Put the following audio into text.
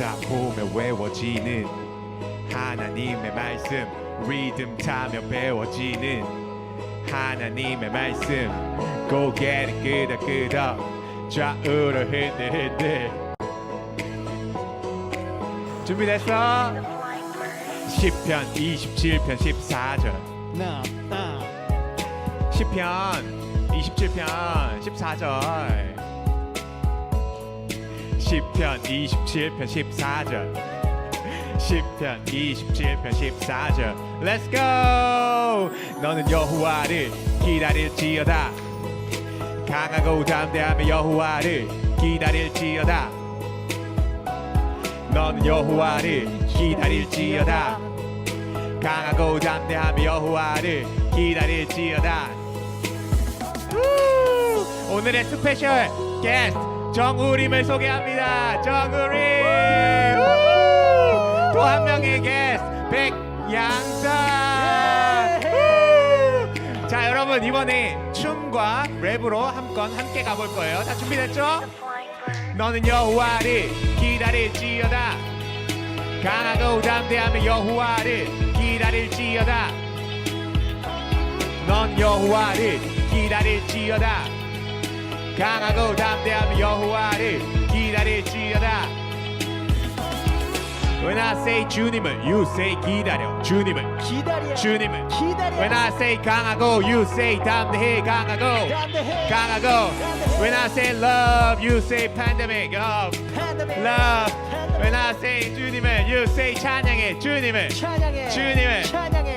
보면 외워지는 하나님의 말씀 리듬 타며 배워지는 하나님의 말씀 고개를 끄덕끄덕 좌우로 흔들흔들 준비됐어? 10편 27편 14절 나, 나. 10편 27편 14절 10편 27편 14절. 10편 27편 14절. Let's go! 너는 여호와를 기다릴지어다. 강하고 담대하며 여호와를 기다릴지어다. 너는 여호와를 기다릴지어다. 강하고 담대하며 여호와를 기다릴지어다. 우! 오늘의 스페셜 게스트 정우림을 소개합니다. 정우림 또 한 명의 게스트 백양산 우! 자 여러분 이번에 춤과 랩으로 한 건 함께 가볼 거예요. 다 준비됐죠? 너는 여호와를 기다릴지어다. 강하고 담대하며 여호와를 기다릴지어다. 넌 여호와를 기다릴지어다 강하고 담대하며 여호와를 기다릴지어다 When I say 주님을 you say 기다려 주님을 기다려. 주님을 기다려. When I say 강하고 you say 담대해 강하고 담대해. 강하고 When I say love you say pandemic oh, 팬데믹. love 팬데믹. When I say 주님을 you say 찬양해 주님을 찬양해. 주님을. 찬양해.